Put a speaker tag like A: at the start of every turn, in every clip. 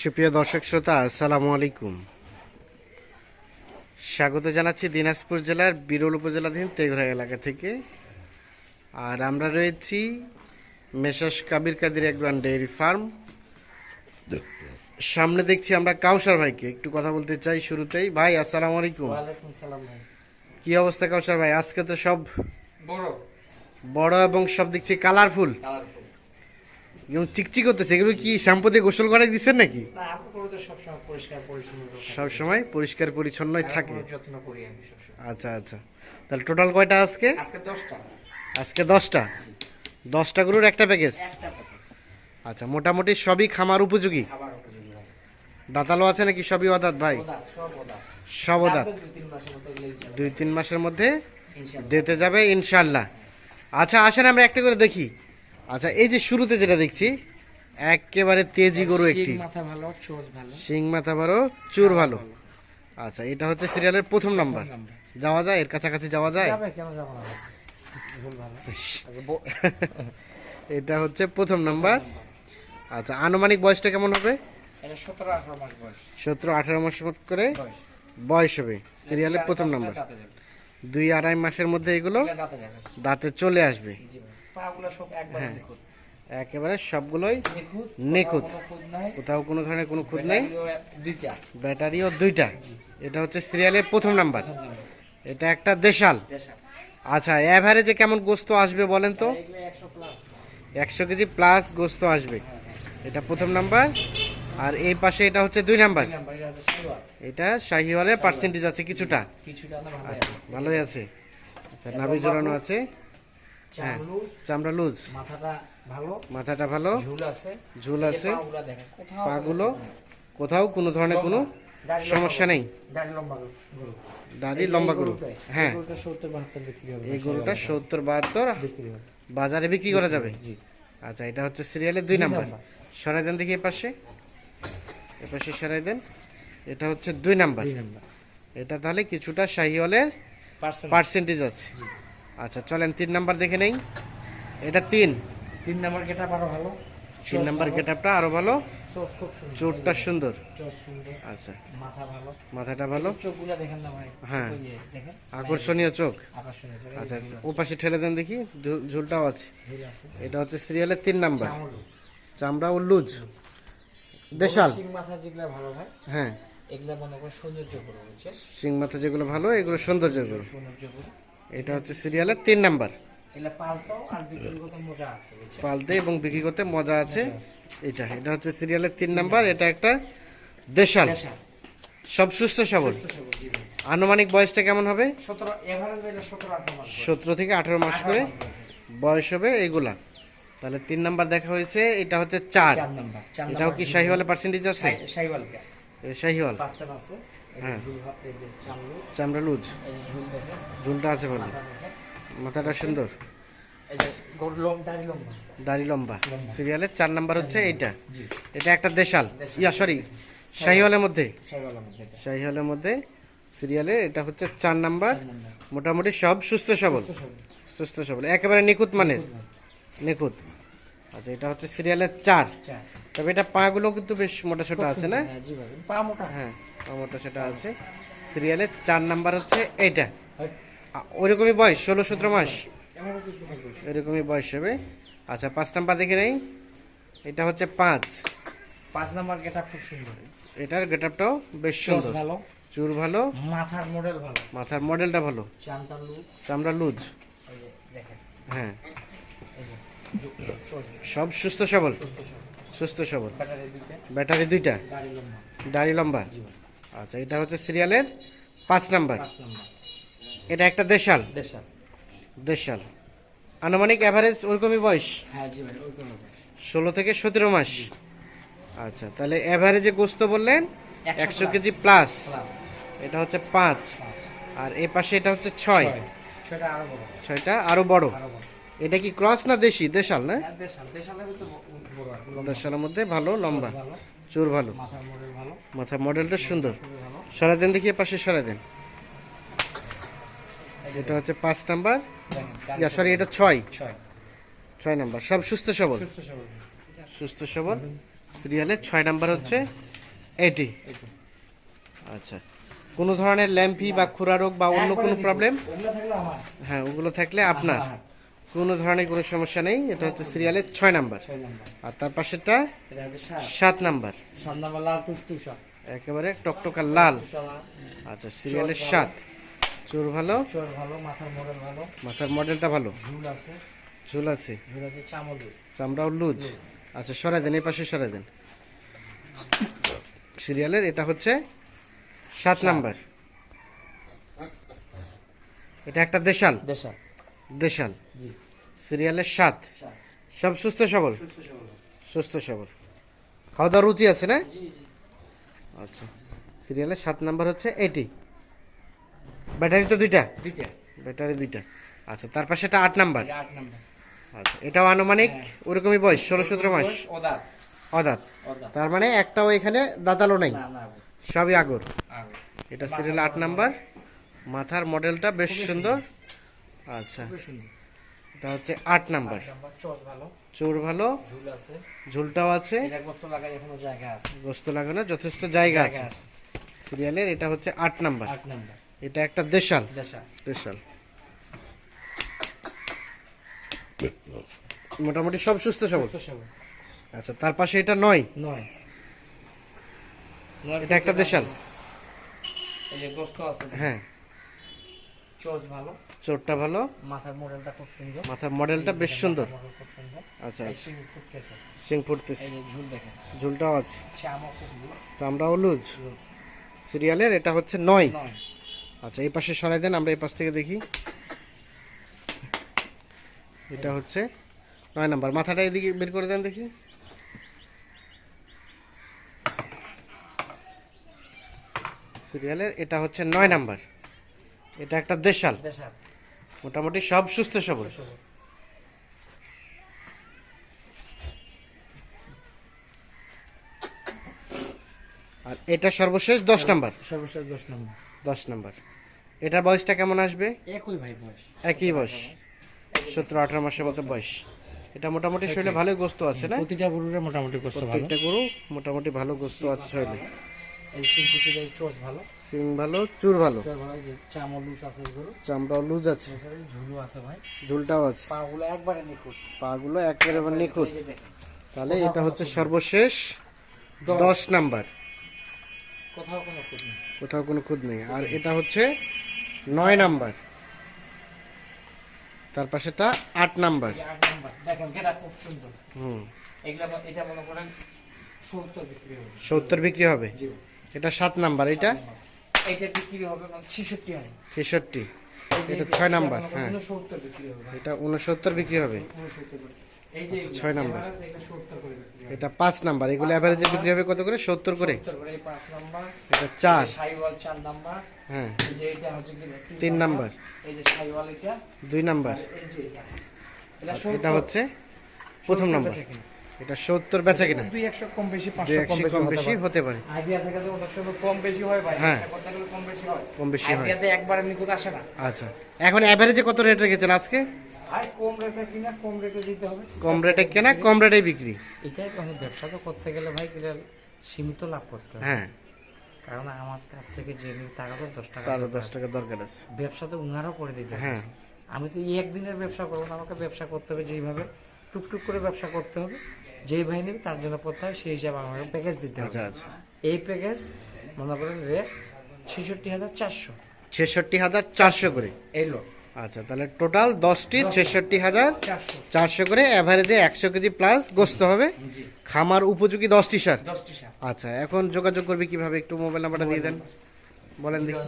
A: সুপ্রিয় দর্শক শ্রোতা আসসালামু আলাইকুম। স্বাগত জানাচ্ছি দিনাজপুর জেলার বিরল উপজেলাধীন তেঘরা এলাকা থেকে। আর আমরা রয়েছি মেসাস কাবির কাদির একরান ডেয়ারি ফার্ম। সামনে দেখছি আমরা কাউসার ভাইকে একটু কথা বলতে চাই শুরুতেই। ভাই আসসালামু আলাইকুম। কি অবস্থা কাউসার ভাই? আজকে তো সব
B: বড়।
A: বড় এবং সব দেখছি কালারফুল।
B: কালারফুল।
A: এবং চিকচিক করতেছে এগুলো কি শ্যাম্পু দিয়ে গোসল করাই দিচ্ছেন নাকি। সব সময় পরিষ্কার পরিচ্ছন্নই থাকে?
B: আমি সবসময়।
A: আচ্ছা আচ্ছা। তাহলে টোটাল কয়টা আজকে?
B: আজকে দশটা।
A: আজকে দশটা। গরুর একটা প্যাকেজ? আচ্ছা মোটামুটি সবই খামার উপযোগী? দাঁতালো আছে নাকি সবই অদাত ভাই?
B: সব
A: অদাত।
B: দুই তিন মাসের
A: মধ্যে দিতে যাবে ইনশাল্লাহ। আচ্ছা আসেন আমরা একটা করে দেখি। আচ্ছা এই যে শুরুতে যেটা দেখছি একেবারে তেজি গরু একটি।
B: মাথা ভালো চোর ভালো।
A: শিং মাথা ভালো চুর ভালো। আচ্ছা এটা হচ্ছে সিরিয়ালের প্রথম নাম্বার। যাওয়া যায়? এর কাছাকাছি যাওয়া যায়? এটা হচ্ছে প্রথম নাম্বার আচ্ছা আনুমানিক বয়সটা কেমন হবে?
B: সতেরো আঠারো মাস
A: করে
B: বয়স।
A: হবে। সিরিয়ালের প্রথম নাম্বার দুই আড়াই মাসের মধ্যে এগুলো
B: দাঁতে
A: চলে আসবে।
B: পাগুলো সব একবার
A: হ্যাঁ। একেবারে সবগুলোই
B: নিখুঁত
A: কোথাও কোনো ধরনের কোনো খুঁত নেই।
B: ব্যাটারিও দুইটা।
A: ব্যাটারিও দুইটা। এটা হচ্ছে সিরিয়ালের প্রথম নাম্বার। এটা একটা দেশাল। আচ্ছা অ্যাভারেজে কেমন গোস্ত আসবে বলেন তো?
B: এগুলো 100 প্লাস।
A: একশো কেজি প্লাস গোস্ত আসবে। এটা প্রথম নাম্বার। আর এই পাশে এটা হচ্ছে দুই নাম্বার।
B: এটা
A: শাহিওয়ালের পার্সেন্টেজ আছে কিছুটা।
B: আছে।
A: ভালোই আছে। আচ্ছা নাভি জোড়ানো আছে। চামড়া লুজ
B: মাথাটা ভালো
A: মাথাটা ভালো
B: ঝুল আছে
A: ঝুল আছে।
B: পাগুলো কোথাও
A: কোনো ধরনের কোনো সমস্যা নেই।
B: দাড়ি লম্বা গরু।
A: হ্যাঁ
B: এই গরুটা 70 72 বিক্রি হবে।
A: এই গরুটা সত্তর বাহাত্তর বাজারে বিক্রি করা যাবে।
B: জি।
A: আচ্ছা এটা হচ্ছে সিরিয়ালের দুই নাম্বার। সরাই দেন দেখি এপাশে। এপাশে সরাই দেন। এটা হচ্ছে দুই নাম্বার। এটা তাহলে কিছুটা শাহিওয়ালের। পার্সেন্টেজ আছে। আচ্ছা চলেন তিন নাম্বার দেখে নেই। এটা তিন।
B: তিন নাম্বার গেটা আরও ভালো।
A: তিন নাম্বার গেটআপটা আরও ভালো।
B: খুব সুন্দর।
A: আচ্ছা।
B: মাথা ভালো।
A: মাথাটা ভালো?
B: চোখগুলা দেখেন না ভাই।
A: হ্যাঁ। আকর্ষণীয় চোখ। আচ্ছা
B: ঝুল
A: ও পাশে ঠেলে দেন দেখি। ঝুল- ঝুলটাও আছে। এটা হচ্ছে সিরিয়ালের তিন নাম্বার।
B: চামড়া।
A: ও লুজ। দেশাল।
B: মাথা যেগুলা ভালো ভাই।
A: হ্যাঁ।
B: এগুলা মনে সৌন্দর্য
A: সিং মাথা যেগুলো ভালো এগুলো সৌন্দর্য করো
B: সৌন্দর্য
A: এটা হচ্ছে সিরিয়ালের তিন নাম্বার? পালতে এবং বিক্রি করতে মজা আছে। এটা এটা হচ্ছে সিরিয়ালের তিন নাম্বার এটা একটা দেশাল। সব সুস্থ সবল। আনুমানিক বয়সটা কেমন হবে?
B: সতেরো
A: থেকে আঠারো মাস করে বয়স। হবে এগুলা। তাহলে তিন নাম্বার দেখা হয়েছে এটা হচ্ছে চার। এটাও কি শাহিওয়ালের পার্সেন্টেজ আছে?
B: শাহি- শাহিওয়ালটা
A: এ শাহিওয়াল। হ্যাঁ।
B: চামড়া,
A: লুজ ঝুলটা আছে ভালো। মাথাটা সুন্দর।
B: দাড়ি লম্বা।
A: সিরিয়ালের চার নাম্বার হচ্ছে এইটা। এটা একটা দেশাল। ইয়া সরি শাহিওয়ালের মধ্যে।
B: শাহিওয়ালের মধ্যে
A: সিরিয়ালে এটা হচ্ছে চার নাম্বার। মোটামুটি সব সুস্থ সবল।
B: সুস্থ সবল।
A: একেবারে নিখুঁত মানের। নিখুঁত। আচ্ছা এটা হচ্ছে সিরিয়ালের চার। তবে এটা পাগুলো কিন্তু বেশ মোটা ছোটা আছে না?
B: পা মোটা।
A: হ্যাঁ। পা মোটা সেটা আছে। সিরিয়ালের চার নাম্বার হচ্ছে এইটা। ওইরকমই বয়স ষোলো সতেরো মাস। এরকমই বয়স হবে। আচ্ছা পাঁচ নাম্বার দেখে নেই। এটা হচ্ছে পাঁচ।
B: পাঁচ নাম্বার গেটা খুব সুন্দর।
A: এটার গেটআপটাও বেশ সুন্দর।
B: ভালো।
A: চুর ভালো।
B: মাথার মডেল ভালো।
A: মাথার মডেলটা ভালো। চামড়া লুজ হ্যাঁ। সব সুস্থ সবল।
B: সুস্থ সবল। ব্যাটারি দুইটা।
A: দাড়ি লম্বা। আচ্ছা এটা হচ্ছে সিরিয়ালের পাঁচ নাম্বার। এটা একটা দেশাল?
B: দেশা
A: দেশাল। আনুমানিক অ্যাভারেজ ওরকমই বয়স?
B: হ্যাঁ জি ভাই ওই
A: ষোলো থেকে সতেরো মাস। আচ্ছা তাহলে অ্যাভারেজে গোস্ত বললেন
B: একশো
A: কেজি প্লাস এটা হচ্ছে পাঁচ। আর এই পাশে এটা হচ্ছে ছয়।
B: ছয়। ছয়টা আরও বড়।
A: এটা কি ক্রস না দেশি? দেশাল না?
B: হ্যাঁ দেশালের
A: মধ্যে ভালো লম্বা। চুর ভালো। মাথা মডেলটা সুন্দর। সরাই দেন দেখি এ পাশে সরাই দেন। এটা হচ্ছে পাঁচ নাম্বার। সরি এটা ছয়।
B: ছয়।
A: নাম্বার। সব সুস্থ সবল?
B: সুস্থ সবল।
A: সিরিয়ালের ছয় নাম্বার হচ্ছে এইটি আচ্ছা। কোনো ধরনের ল্যাম্পি বা খুরা রোগ বা অন্য কোনো প্রবলেম হ্যাঁ। ওগুলো থাকলে আপনার। কোনো ধরনের কোনো সমস্যা নেই। এটা হচ্ছে সিরিয়ালের ছয় নাম্বার। আর তার পাশেরটা
B: সাত।
A: নাম্বার। একেবারে টকটকা লাল। আচ্ছা সিরিয়ালের সাত। চোর ভালো?
B: মাথার
A: মডেলটা ভালো।
B: ঝুল আছে।
A: চামড়াও লুজ। আচ্ছা সরাই দেন এই পাশে সরাই দেন। সিরিয়ালের এটা হচ্ছে সাত নাম্বার। এটা একটা দেশাল।
B: দেশা
A: দেশাল। সিরিয়ালের সাত। সব সুস্থ সবল?
B: সুস্থ সবল।
A: খাওয়া দাওয়ার রুচি আছে না? আচ্ছা। সিরিয়ালের সাত নাম্বার হচ্ছে এইটি ব্যাটারি তো দুইটা?
B: দুইটা।
A: ব্যাটারি দুইটা। আচ্ছা তার পাশে এটা আট নাম্বার।
B: এটা
A: আচ্ছা এটাও আনুমানিক ওরকমই বয়স ষোলো সতেরো মাস? অদাত। তার মানে একটাও এখানে দাঁতালো নেই? সবই আগর। এটা সিরিয়াল আট নাম্বার। মাথার মডেলটা বেশ সুন্দর। আচ্ছা। এটা হচ্ছে আট নাম্বার।
B: চোর ভালো। ঝুল আছে।
A: ঝুলটাও আছে। গোস্ত লাগানো যথেষ্ট জায়গা আছে। সিরিয়ালের এটা হচ্ছে আট নাম্বার। এটা একটা দেশাল।
B: দেশা
A: দেশাল। মোটামুটি সব সুস্থ সবল। আচ্ছা তার পাশে এটা নয়।
B: নয়।
A: এটা একটা দেশাল।
B: এই গোস্ত আছে।
A: হ্যাঁ।
B: চোজ ভালো।
A: চোরটা ভালো।
B: মাথার মডেলটা খুব সুন্দর।
A: মাথার মডেলটা বেশ সুন্দর।
B: খুব সুন্দর।
A: আচ্ছা
B: সিং ফুটতেছে।
A: সিং ফুটতেছে।
B: এই ঝুল দেখেন।
A: ঝুলটাও আছে।
B: খুব
A: চামড়াও লুজ। সিরিয়ালের এটা হচ্ছে নয়। আচ্ছা এই পাশে সরাই দেন আমরা এই পাশ থেকে দেখি। এটা হচ্ছে নয় নাম্বার। মাথাটা এদিকে বের করে দেন দেখি। সিরিয়ালের এটা হচ্ছে নয় নাম্বার। এটা একটা দেশাল।
B: দেশা
A: মোটামুটি সব সুস্থ সবল। আর এটা সর্বশেষ দশ নাম্বার।
B: সর্বশেষ দশ নম্বর।
A: দশ নাম্বার। এটার বয়সটা কেমন আসবে?
B: একই ভাই বয়স।
A: একই বয়স। সতেরো আঠারো মাসের মতো বয়স। এটা মোটামুটি শরীরে ভালোই গোস্ত আছে না?
B: প্রতিটা গরুরে মোটামুটি গোস্ত ভালো।
A: প্রত্যেকটা গরু মোটামুটি ভালো গোস্ত আছে শরীরে।
B: এই সিং ফুটিটা চোজ ভালো।
A: সিং ভালো চুর ভালো।
B: চামল লুজ আছে গরু
A: লুজ আছে।
B: এছাড়া ঝুলু আছে ভাই।
A: ঝুলটাও আছে।
B: পাগুলো একবারে নিখুঁত।
A: পাগুলো একেবারে নিখুঁত। তাহলে এটা হচ্ছে সর্বশেষ দশ। নাম্বার।
B: কোথাও কোনো খুঁত নেই।
A: কোথাও কোনো খুদ নেই। আর এটা হচ্ছে নয় নাম্বার। তার পাশেটা আট নাম্বার।
B: এই যে আট নাম্বার। দেখেন এটা খুব সুন্দর।
A: হুম।
B: এগুলা এটা মনে করেন সত্তর বিক্রি হবে।
A: সত্তর বিক্রি হবে? এটা সাত নাম্বার। এটা?
B: এইটা বিক্রি হবে মানে ছেষট্টি হাজার।
A: ছেষট্টি।
B: এই যে
A: এটা
B: এটা
A: ছয় নাম্বার, হ্যাঁ।
B: ঊনসত্তর বিক্রি হবে।
A: এটা উনসত্তর বিক্রি হবে।
B: ঊনসত্তর করে। এই যে এগুলা,
A: ছয় নাম্বার।
B: এটা সত্তর করে বিক্রি হবে।
A: এটা পাঁচ নাম্বার। এগুলো অ্যাভারেজে বিক্রি হবে কত করে? সত্তর করে।
B: সত্তর করে এই পাঁচ নাম্বার।
A: এটা চার।
B: সাইওয়াল চার নাম্বার।
A: হ্যাঁ।
B: এই যে এটা হচ্ছে কি
A: তিন নাম্বার।
B: এই যে সাইওয়াল এটা।
A: দুই নাম্বার।
B: এই যে এটা। এটা
A: এটা হচ্ছে প্রথম নাম্বার। এটা সত্তর বেচা কিনা?
B: দুই একশো কম বেশি
A: দুই
B: পাঁচশো কম
A: একশো
B: বেশি হতে পারে। আইডিয়া থেকে তো অনেক সময় কম বেশি হয় ভাই
A: হ্যাঁ।
B: একটা কম বেশি হয়।
A: কম বেশি হয়।
B: আইডিয়াতে একবারে নিখুঁত আসে না।
A: আচ্ছা। এখন অ্যাভারেজে কত রেট রেখেছেন আজকে?
B: আর কম রেটে কিনা কম রেটে দিতে হবে।
A: কম রেটে কেনা কম রেটে বিক্রি?
B: এটাই তো ব্যবসা তো করতে গেলে ভাই কিনা সীমিত লাভ করতে হবে।
A: হ্যাঁ।
B: কারণ আমার কাছ থেকে যে টাকা তো দশ টাকা
A: তারও। দশ টাকা দরকার আছে।
B: ব্যবসা তো উনারও করে দিতে
A: হ্যাঁ।
B: আমি তো এই একদিনের ব্যবসা করব না আমাকে ব্যবসা করতে হবে যেইভাবে। টুকটুক করে ব্যবসা করতে হবে। যেই ভাই নেবে তার জন্য করতে হবে সেই হিসাবে আমাকে প্যাকেজ দিতে হবে।
A: আচ্ছা আচ্ছা।
B: এই প্যাকেজ মনে করেন রেট ছেষট্টি হাজার চারশো।
A: ছেষট্টি হাজার চারশো করে?
B: এলো
A: আচ্ছা তাহলে টোটাল দশটি ছেষট্টি হাজার
B: চারশো।
A: করে অ্যাভারেজে একশো কেজি প্লাস গোস্ত হবে। খামার উপযোগী দশটি সার? আচ্ছা এখন যোগাযোগ করবে কীভাবে? একটু মোবাইল নাম্বারটা দিয়ে দেন। বলেন দেখি।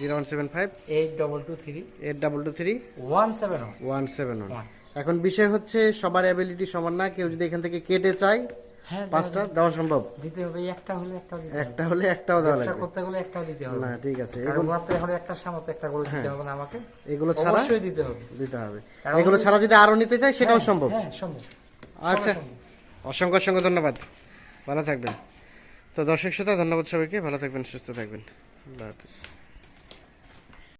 A: Zero one seven five.
B: Eight double two three.
A: Eight double two three.
B: One seven
A: one. Seven one. এখন বিষয় হচ্ছে সবার অ্যাবিলিটি সমান না কেউ যদি এখান থেকে কেটে চায়
B: হ্যাঁ
A: পাঁচটা দেওয়া সম্ভব।
B: দিতে হবে একটা হলে একটা
A: একটা হলে একটাও দেওয়া লাগবে।
B: করতে গেলে একটাও দিতে হবে।
A: না ঠিক আছে। এগুলো-
B: মাত্র এখন একটা একটা করে দিতে হবে না আমাকে।
A: এগুলো ছাড়া
B: অবশ্যই দিতে হবে।
A: দিতে হবে। এগুলো ছাড়া যদি আরও নিতে চাই সেটাও সম্ভব।
B: হ্যাঁ সম্ভব।
A: আচ্ছা অসংখ্য অসংখ্য ধন্যবাদ। ভালো থাকবেন। তো দর্শক শ্রোতা ধন্যবাদ সবাইকে। ভালো থাকবেন সুস্থ থাকবেন। আল্লাহ হাফিজ।